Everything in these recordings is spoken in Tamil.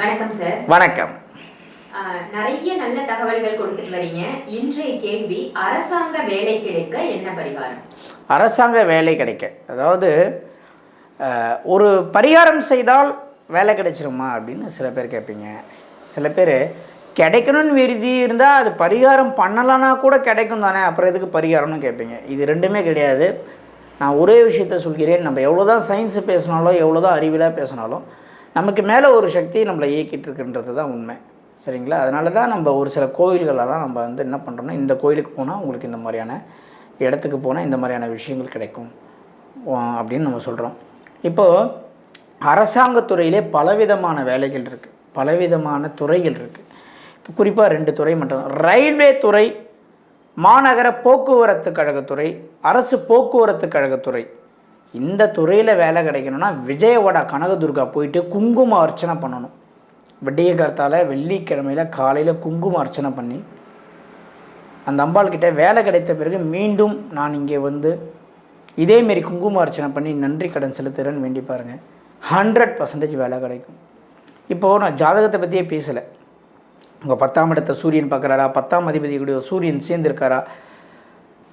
வணக்கம் சார் வணக்கம். நிறைய நல்ல தகவல்கள் கொடுத்துட்டு வரீங்க. இன்றைய கேள்வி அரசாங்க வேலை கிடைக்க என்ன பரிகாரம்? அரசாங்க வேலை கிடைக்க. அதாவது ஒரு பரிகாரம் செய்தால் வேலை கிடைச்சிருமா அப்படின்னு சில பேர் கேட்பீங்க. சில பேர் கிடைக்கணும்னு விருதி இருந்தால் அது பரிகாரம் பண்ணலைன்னா கூட கிடைக்கும் தானே அப்புறம் எதுக்கு பரிகாரம்னு கேட்பீங்க. இது ரெண்டுமே கிடையாது. நான் ஒரே விஷயத்த சொல்கிறேன். நம்ம எவ்வளோ தான் சயின்ஸு பேசினாலும் எவ்வளோ தான் அறிவிலாக பேசினாலும் நமக்கு மேலே ஒரு சக்தி நம்மளை இயக்கிட்டு இருக்குன்றது தான் உண்மை. சரிங்களா? அதனால தான் நம்ம ஒரு சில கோயில்களெல்லாம் நம்ம வந்து என்ன பண்ணுறோம்னா இந்த கோயிலுக்கு போனால் உங்களுக்கு இந்த மாதிரியான இடத்துக்கு போனால் இந்த மாதிரியான விஷயங்கள் கிடைக்கும். அப்படின்னு நம்ம சொல்கிறோம் இப்போது அரசாங்கத்துறையிலே பலவிதமான வேலைகள் இருக்குது பலவிதமான துறைகள் இருக்குது இப்போ குறிப்பாக ரெண்டு துறை மட்டும். ரயில்வே துறை மாநகர போக்குவரத்து கழகத்துறை அரசு போக்குவரத்து கழகத்துறை. இந்த துறையில் வேலை கிடைக்கணும்னா விஜயவாடா கனகதுர்கா போயிட்டு குங்கும அர்ச்சனை பண்ணணும். விடிய காலத்தால் வெள்ளிக்கிழமையில் காலையில் குங்கும அர்ச்சனை பண்ணி அந்த அம்பாள்கிட்ட வேலை கிடைத்த பிறகு மீண்டும் நான் இங்கே வந்து இதேமாரி குங்கும அர்ச்சனை பண்ணி நன்றி கடன் செலுத்துகிறேன்னு வேண்டி பாருங்கள் ஹண்ட்ரட் பர்சன்டேஜ் வேலை கிடைக்கும். இப்போது நான் ஜாதகத்தை பற்றியே பேசலை. உங்கள் பத்தாம் இடத்த சூரியன் பார்க்குறாரா? பத்தாம் அதிபதி கூட சூரியன் சேர்ந்திருக்காரா?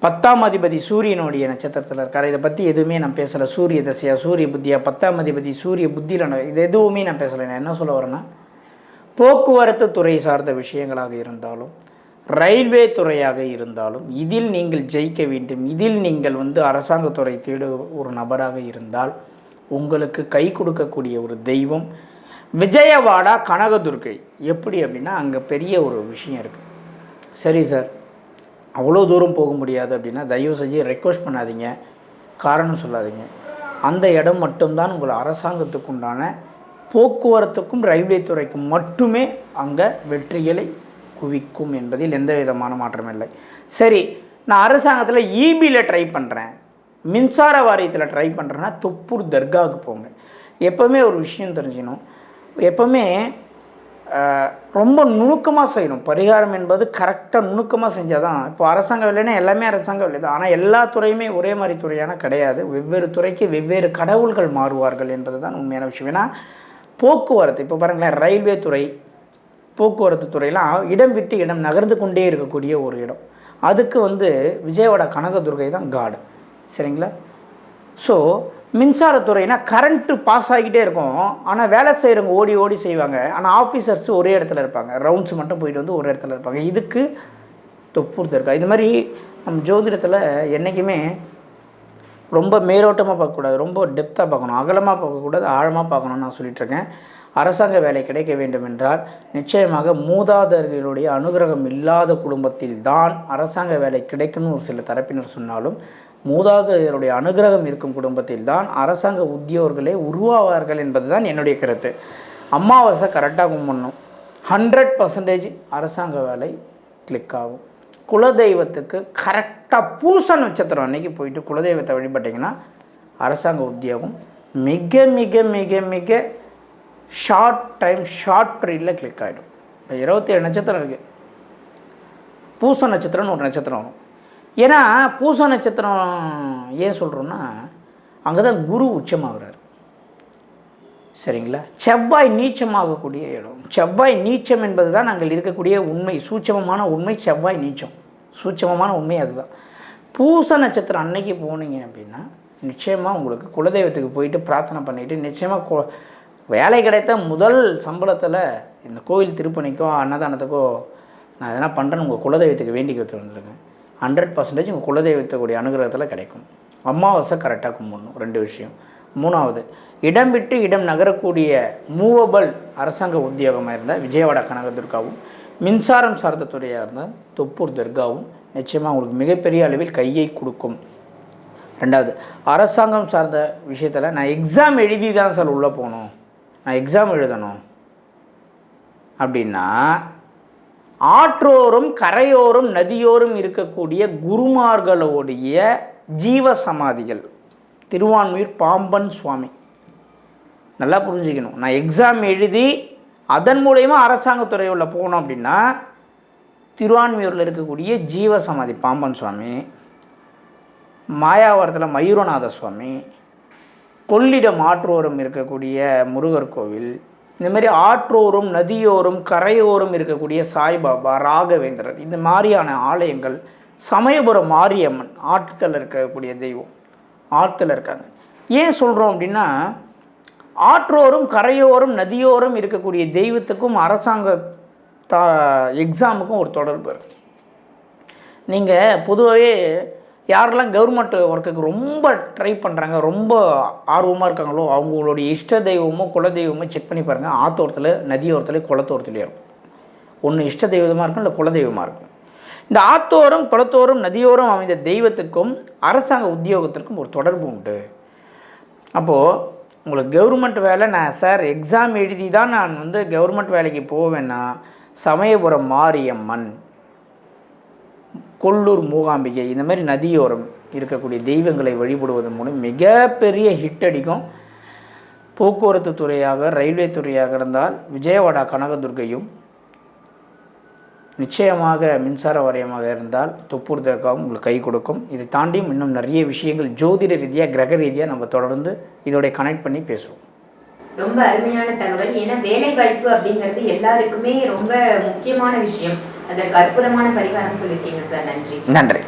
பத்தாம் அதிபதி சூரியனுடைய நட்சத்திரத்தில் இருக்கார். இதை பற்றி எதுவுமே நான் பேசலை. சூரிய தசையா சூரிய புத்தியா? பத்தாம் அதிபதி சூரிய புத்தியில் இது எதுவுமே நான் பேசலை. நான் என்ன சொல்ல வரேன்னா போக்குவரத்து துறை சார்ந்த விஷயங்களாக இருந்தாலும் ரயில்வே துறையாக இருந்தாலும் இதில் நீங்கள் ஜெயிக்க வேண்டும். இதில் நீங்கள் வந்து அரசாங்கத்துறை தேடு ஒரு நபராக இருந்தால் உங்களுக்கு கை கொடுக்கக்கூடிய ஒரு தெய்வம் விஜயவாடா கனகதுர்கை. எப்படி அப்படின்னா அங்கே பெரிய ஒரு விஷயம் இருக்குது சரி சார். அவ்வளோ தூரம் போக முடியாது அப்படின்னா தயவு செஞ்சு ரெக்வஸ்ட் பண்ணாதீங்க. காரணம் சொல்லாதீங்க. அந்த இடம் மட்டும்தான் உங்கள் அரசாங்கத்துக்கு உண்டான போக்குவரத்துக்கும் ரயில்வே துறைக்கும் மட்டுமே அங்கே வெற்றிகளை குவிக்கும் என்பதில் எந்த விதமான மாற்றமும் இல்லை. சரி நான் அரசாங்கத்தில் ஈபியில் ட்ரை பண்ணுறேன் மின்சார வாரியத்தில் ட்ரை பண்ணுறேன்னா தொப்பூர் தர்காவுக்கு போங்க. எப்போவுமே ஒரு விஷயம் தெரிஞ்சுக்கணும். எப்போவுமே ரொம்ப நுணுக்கமாக செய்யணும். பரிகாரம் என்பது கரெக்டாக நுணுக்கமாக செஞ்சால் தான் இப்போ அரசாங்க வேலைன்னா எல்லாமே அரசாங்க வேலை தான். ஆனால் எல்லா துறையுமே ஒரே மாதிரி துறையான கிடையாது. வெவ்வேறு துறைக்கு வெவ்வேறு கடவுள்கள் மாறுவார்கள் என்பது தான் உண்மையான விஷயம். ஏன்னா போக்குவரத்து இப்போ பாருங்களேன் ரயில்வே துறை போக்குவரத்து துறையெலாம் இடம் விட்டு இடம் நகர்ந்து கொண்டே இருக்கக்கூடிய ஒரு இடம். அதுக்கு வந்து விஜயவாடா கனகதுர்கை தான் காடு. சரிங்களா? ஸோ மின்சாரத்துறைனா கரண்ட்டு பாஸ் ஆகிக்கிட்டே இருக்கும். ஆனால் வேலை செய்கிறவங்க ஓடி ஓடி செய்வாங்க. ஆனால் ஆஃபீஸர்ஸ் ஒரே இடத்துல இருப்பாங்க. ரவுண்ட்ஸ் மட்டும் போயிட்டு வந்து ஒரு இடத்துல இருப்பாங்க. இதுக்கு தொப்புறுத்து இருக்கா இது மாதிரி நம்ம ஜோதிடத்தில் என்றைக்குமே ரொம்ப மேலோட்டமாக பார்க்கக்கூடாது. ரொம்ப டெப்த்தாக பார்க்கணும். அகலமாக பார்க்கக்கூடாது. ஆழமாக பார்க்கணும்னு நான் சொல்லிகிட்ருக்கேன் அரசாங்க வேலை கிடைக்க வேண்டும் என்றால் நிச்சயமாக மூதாதையர்களுடைய அனுகிரகம் இல்லாத குடும்பத்தில் தான் அரசாங்க வேலை கிடைக்கும்னு ஒரு சில தரப்பினர் சொன்னாலும் மூதாதையருடைய அனுகிரகம் இருக்கும் குடும்பத்தில் தான் அரசாங்க உத்தியோகர்களே உருவாவார்கள் என்பது தான் என்னுடைய கருத்து. அமாவாசை கரெக்டாக கும்பிடணும். ஹண்ட்ரட் பர்சன்டேஜ் அரசாங்க வேலை கிளிக் ஆகும். குலதெய்வத்துக்கு கரெக்டாக பூச நட்சத்திரம் அன்னைக்கு போயிட்டு குலதெய்வத்தை வழிபட்டிங்கன்னா அரசாங்க உத்தியோகம் மிக மிக மிக மிக ஷார்ட் டைம் ஷார்ட் பீரியடில் கிளிக் ஆகிடும் இப்போ இருபத்தி ஏழு நட்சத்திரம் இருக்குது பூச நட்சத்திரம்னு ஒரு நட்சத்திரம் வரும். ஏன்னா பூச நட்சத்திரம் ஏன் சொல்கிறோன்னா அங்கே தான் குரு உச்சமாகிறார். சரிங்களா? செவ்வாய் நீச்சமாகக்கூடிய இடம். செவ்வாய் நீச்சம் என்பது தான் நாங்கள் இருக்கக்கூடிய உண்மை. சூட்சமமான உண்மை செவ்வாய் நீச்சம். சூட்சமமான உண்மை அதுதான். பூச நட்சத்திரம் அன்னைக்கு போனீங்க அப்படின்னா நிச்சயமாக உங்களுக்கு குலதெய்வத்துக்கு போயிட்டு பிரார்த்தனை பண்ணிவிட்டு நிச்சயமாக வேலை கிடைத்த முதல் சம்பளத்தில் இந்த கோயில் திருப்பணிக்கோ அன்னதானத்துக்கோ நான் எதனா பண்ணுறேன்னு உங்கள் குலதெய்வத்துக்கு வேண்டிக்கிறது வந்துருக்கேன் ஹண்ட்ரட் பர்சன்டேஜ் உங்கள் குலதெய்வத்துக்குடைய அனுகிரகத்தில் கிடைக்கும். அமாவாசை கரெக்டாக கும்பிடணும் ரெண்டு விஷயம். மூணாவது இடம் விட்டு இடம் நகரக்கூடிய மூவபிள் அரசாங்க உத்தியோகமாக இருந்தால் விஜயவாடா கனகதுர்காவும் மின்சாரம் சார்ந்த துறையாக இருந்தால் தொப்பூர் தர்காவும் நிச்சயமாக உங்களுக்கு மிகப்பெரிய அளவில் கையை கொடுக்கும். ரெண்டாவது அரசாங்கம் சார்ந்த விஷயத்தில் நான் எக்ஸாம் எழுதி தான் சார் உள்ளே போகணும். நான் எக்ஸாம் எழுதணும். அப்படின்னா ஆற்றோரும் கரையோரும் நதியோரும் இருக்கக்கூடிய குருமார்களுடைய ஜீவ சமாதிகள் திருவான்மூர் பாம்பன் சுவாமி. நல்லா புரிஞ்சுக்கணும். நான் எக்ஸாம் எழுதி அதன் மூலயமா அரசாங்கத்துறை உள்ள போனோம் அப்படின்னா திருவான்மியூரில் இருக்கக்கூடிய ஜீவ சமாதி பாம்பன் சுவாமி மாயாவரத்தில் மயூரநாத சுவாமி கொள்ளிடம் ஆற்றோரம் இருக்கக்கூடிய முருகர் கோவில் இந்த மாதிரி ஆற்றோரும் நதியோரும் கரையோரும் இருக்கக்கூடிய சாய்பாபா ராகவேந்திரர் இந்த மாதிரியான ஆலயங்கள் சமயபுரம் மாரியம்மன் ஆற்றுத்தில் இருக்கக்கூடிய தெய்வம் ஆற்றுல இருக்காங்க. ஏன் சொல்கிறோம் அப்படின்னா ஆற்றோரும் கரையோரும் நதியோரும் இருக்கக்கூடிய தெய்வத்துக்கும் அரசாங்க தா எக்ஸாமுக்கும் ஒரு தொடர்பு இருக்குது நீங்கள் பொதுவாகவே யாரெல்லாம் கவர்மெண்ட் ஒர்க்குக்கு ரொம்ப ட்ரை பண்ணுறாங்க ரொம்ப ஆர்வமாக இருக்காங்களோ அவங்களுடைய இஷ்ட தெய்வமோ குல தெய்வமோ செக் பண்ணி பாருங்கள் ஆத்தோரத்தில் நதியோரத்தில் குளத்தோரத்துலேயும் இருக்கும். ஒன்று இஷ்ட தெய்வமாக இருக்கும் இல்லை குலதெய்வமாக இருக்கும். இந்த ஆத்தோரம் குளத்தோரம் நதியோரம் அமைந்த தெய்வத்துக்கும் அரசாங்க உத்தியோகத்திற்கும் ஒரு தொடர்பு உண்டு. அப்போது உங்களுக்கு கவர்மெண்ட் வேலை நான் சார் எக்ஸாம் எழுதி தான் நான் வந்து கவர்மெண்ட் வேலைக்கு போவேன்னா சமயபுரம் மாரியம்மன் கொல்லூர் மூகாம்பிகை இந்த மாதிரி நதியோரம் இருக்கக்கூடிய தெய்வங்களை வழிபடுவதன் மூலம் மிகப்பெரிய ஹிட் அடிக்கும். போக்குவரத்து துறையாக ரயில்வே துறையாக இருந்தால் விஜயவாடா கனகதுர்கையும் நிச்சயமாக மின்சார வாரியமாக இருந்தால் தொப்புறுதற்காகவும் உங்களுக்கு கை கொடுக்கும். இதை தாண்டியும் இன்னும் நிறைய விஷயங்கள் ஜோதிட ரீதியாக கிரக ரீதியாக நம்ம தொடர்ந்து இதோடைய கனெக்ட் பண்ணி பேசுவோம். ரொம்ப அருமையான தகவல். ஏன்னா வேலை வாய்ப்பு அப்படிங்கிறது எல்லாருக்குமே ரொம்ப முக்கியமான விஷயம். அதற்கு அற்புதமான பரிகாரம் சொல்லியிருக்கீங்க சார். நன்றி. நன்றி.